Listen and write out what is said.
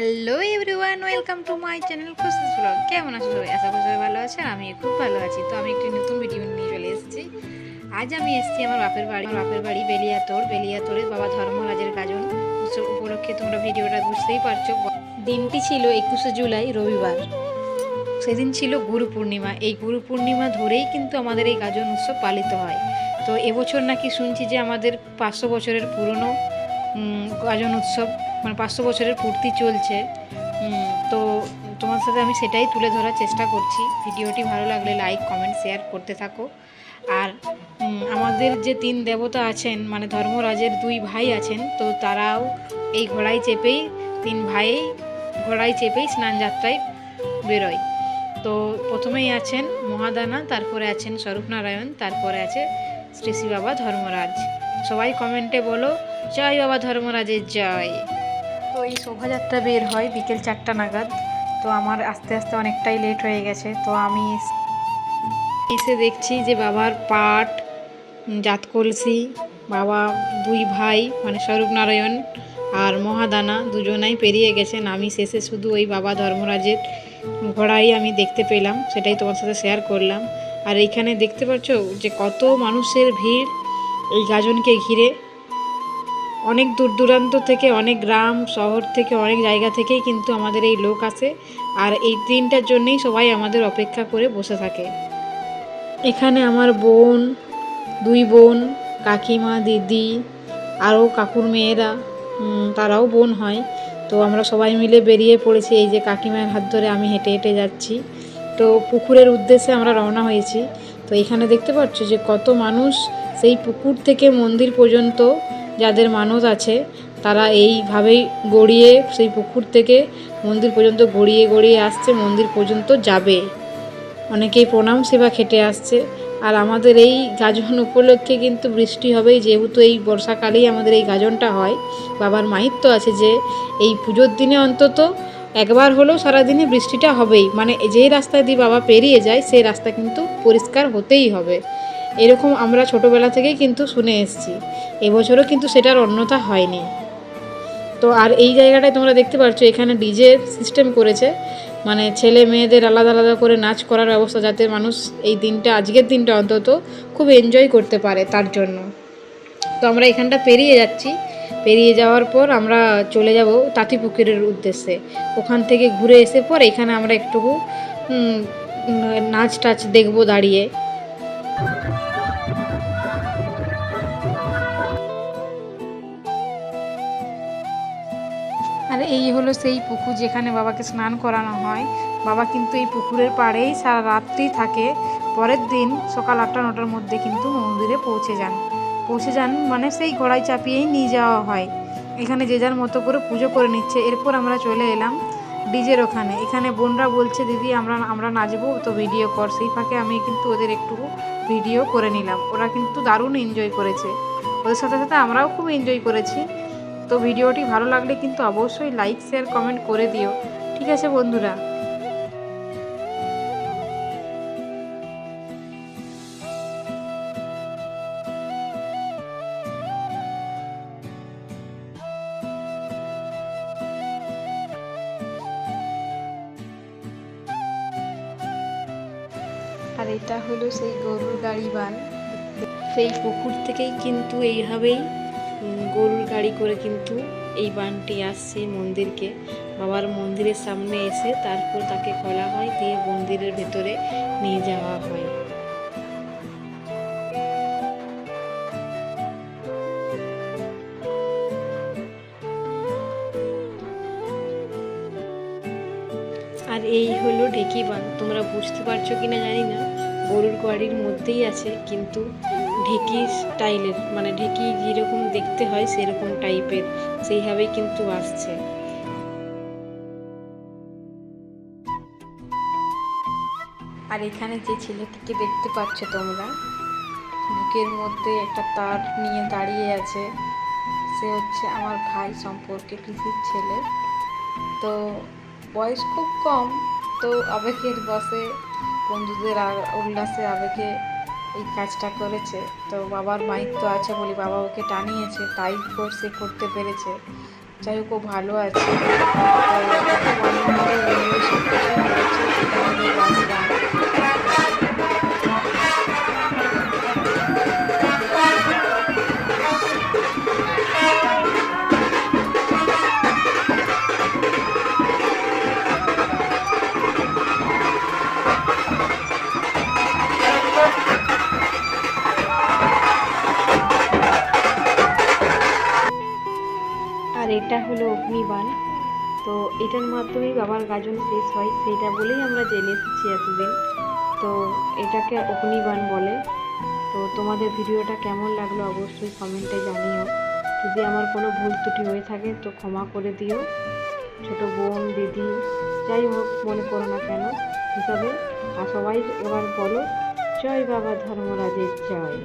Hello everyone welcome to my channel Khushi's vlog কেমন আছো সবাই? আশা করি সবাই ভালো আছে আমি খুব ভালো আছি। তো আমি একটি নতুন ভিডিও নিয়ে চলে এসেছি। আজ আমি এসেছি আমার বাপের বাড়ি। আমার বাপের বাড়ি বেলিয়াতোড় বেলিয়াতোড়ে বাবা ধর্মরাজের গাজন উৎসব উপলক্ষে তোমরা ভিডিওটা বুঝতেই পারছ। দিনটি ছিল একুশে জুলাই, রবিবার। সেদিন ছিল গুরু পূর্ণিমা। এই গুরু পূর্ণিমা ধরেই কিন্তু আমাদের এই গাজন উৎসব পালিত হয়। তো এবছর নাকি শুনছি যে আমাদের পাঁচশো বছরের পুরনো গাজন উৎসব মানে পাঁচশো বছরের পূর্তি চলছে। তো তোমার সাথে আমি সেটাই তুলে ধরার চেষ্টা করছি। ভিডিওটি ভালো লাগলে লাইক কমেন্ট শেয়ার করতে থাকো। আর আমাদের যে তিন দেবতা আছেন মানে ধর্মরাজের দুই ভাই আছেন, তো তারাও এই ঘোড়ায় চেপেই, তিন ভাই ঘোড়ায় চেপেই স্নান যাত্রায় বেরোয়। তো প্রথমেই আছেন মহাদানা, তারপরে আছেন স্বরূপনারায়ণ, তারপরে আছে শ্রী শ্রী বাবা ধর্মরাজ। সবাই কমেন্টে বলো, জয় বাবা ধর্মরাজের জয়। তো এই শোভাযাত্রা বের হয় বিকেল চারটা নাগাদ। তো আমার আস্তে আস্তে অনেকটাই লেট হয়ে গেছে। তো আমি এসে দেখছি যে বাবার পাট জাত কলসি, বাবা দুই ভাই মানে স্বরূপ নারায়ণ আর মহাদানা দুজনাই পেরিয়ে গেছেন। আমি শেষে শুধু ওই বাবা ধর্মরাজের ঘোড়াই আমি দেখতে পেলাম, সেটাই তোমার সাথে শেয়ার করলাম। আর এইখানে দেখতে পাচ্ছ যে কত মানুষের ভিড় এই গাজনকে ঘিরে। অনেক দূর দূরান্ত থেকে, অনেক গ্রাম, শহর থেকে, অনেক জায়গা থেকেই কিন্তু আমাদের এই লোক আসে। আর এই দিনটার জন্যেই সবাই আমাদের অপেক্ষা করে বসে থাকে। এখানে আমার বোন, দুই বোন, কাকিমা, দিদি, আরও কাকুর মেয়েরা তারাও বোন হয়। তো আমরা সবাই মিলে বেরিয়ে পড়েছি। এই যে কাকিমার হাত ধরে আমি হেঁটে হেঁটে যাচ্ছি। তো পুকুরের উদ্দেশ্যে আমরা রওনা হয়েছি। তো এখানে দেখতে পাচ্ছ যে কত মানুষ সেই পুকুর থেকে মন্দির পর্যন্ত যাদের মানত আছে, তারা এইভাবেই গড়িয়ে সেই পুকুর থেকে মন্দির পর্যন্ত গড়িয়ে গড়িয়ে আসছে, মন্দির পর্যন্ত যাবে। অনেকেই প্রণাম সেবা খেটে আসছে। আর আমাদের এই গাজন উপলক্ষে কিন্তু বৃষ্টি হবেই, যেহেতু এই বর্ষাকালেই আমাদের এই গাজনটা হয়। বাবার মাহিত্য আছে যে, এই পুজোর দিনে অন্তত একবার হলেও সারাদিনে বৃষ্টিটা হবেই। মানে যেই রাস্তা দিয়ে বাবা পেরিয়ে যায়, সেই রাস্তা কিন্তু পরিষ্কার হতেই হবে। এরকম আমরা ছোটোবেলা থেকেই কিন্তু শুনে এসেছি। এবছরও কিন্তু সেটার অন্যথা হয়নি। তো আর এই জায়গাটায় তোমরা দেখতে পাচ্ছ এখানে ডিজে সিস্টেম করেছে। মানে ছেলে মেয়েদের আলাদা আলাদা করে নাচ করার ব্যবস্থা যাতে মানুষ এই দিনটা, আজকের দিনটা অন্তত খুব এনজয় করতে পারে তার জন্য। তো আমরা এখানটা পেরিয়ে যাচ্ছি। পেরিয়ে যাওয়ার পর আমরা চলে যাব তাঁতিপুকুরের উদ্দেশ্যে। ওখান থেকে ঘুরে এসে পর এখানে আমরা একটুকু নাচ টাচ দেখব দাঁড়িয়ে। আর এই হলো সেই পুকুর যেখানে বাবাকে স্নান করানো হয়। বাবা কিন্তু এই পুকুরের পাড়েই সারা রাত্রি থাকে। পরের দিন সকাল আটটা, নটার মধ্যে কিন্তু মন্দিরে পৌঁছে যান। পৌঁছে যান মানে সেই ঘোড়ায় চাপিয়েই নিয়ে যাওয়া হয়। এখানে যে যার মতো করে পুজো করে নিচ্ছে। এরপর আমরা চলে এলাম ডিজের ওখানে। এখানে বোনরা বলছে, দিদি, আমরা আমরা নাচবো, তো ভিডিও কর। সেই ফাঁকে আমি কিন্তু ওদের একটু ভিডিও করে নিলাম। ওরা কিন্তু দারুণ এনজয় করেছে। ওদের সাথে সাথে আমরাও খুব এনজয় করেছি। তো ভিডিওটি ভালো লাগলে কিন্তু অবশ্যই লাইক শেয়ার কমেন্ট করে দিও। ঠিক আছে বন্ধুরা? আর এটা হলো সেই গরুর গাড়ি বান। সেই পুকুর থেকেই কিন্তু এইভাবেই গরুর গাড়ি করে কিন্তু এই বানটি আসছে মন্দিরকে। বাবার মন্দিরের সামনে এসে তারপর তাকে খোলা হয়, দিয়ে মন্দিরের ভেতরে নিয়ে যাওয়া হয়। আর এই হলো ঢেকি বান। তোমরা বুঝতে পারছ কিনা জানি না। গরুর গাড়ির মধ্যেই আছে, কিন্তু ঢেকি স্টাইলের মানে ঢেকি যেরকম দেখতে হয় সেরকম টাইপের সেইভাবেই কিন্তু আসছে। আর এখানে যে ছেলেটিকে দেখতে পাচ্ছ তোমরা, বুকের মধ্যে একটা তার নিয়ে দাঁড়িয়ে আছে। সে হচ্ছে আমার ভাই সম্পর্কে পিসির ছেলে। তো বয়স খুব কম, তো আবেগের বসে, বন্ধুদের উল্লাসে আবেগে এই কাজটা করেছে। তো বাবার মাইক তো আছে বলি বাবা ওকে টানিয়েছে, তাই করছে করতে পেরেছে। যাই হোক, ও ভালো আছে। এটা হলো অগ্নিবাণ। তো এটার মাধ্যমেই বাবার গাজন শেষ হয়, সেইটা বলেই আমরা জেনে এসেছি এতদিন। তো এটাকে অগ্নিবাণ বলে। তো তোমাদের ভিডিওটা কেমন লাগল অবশ্যই কমেন্টে জানিও। যদি আমার কোনো ভুল ত্রুটি হয়ে থাকে তো ক্ষমা করে দিও। ছোট বোন, দিদি, যাই হোক, মনে করো না কেন। হিসাবে আর সবাই এবার বলো, জয় বাবা ধর্মরাজের জয়।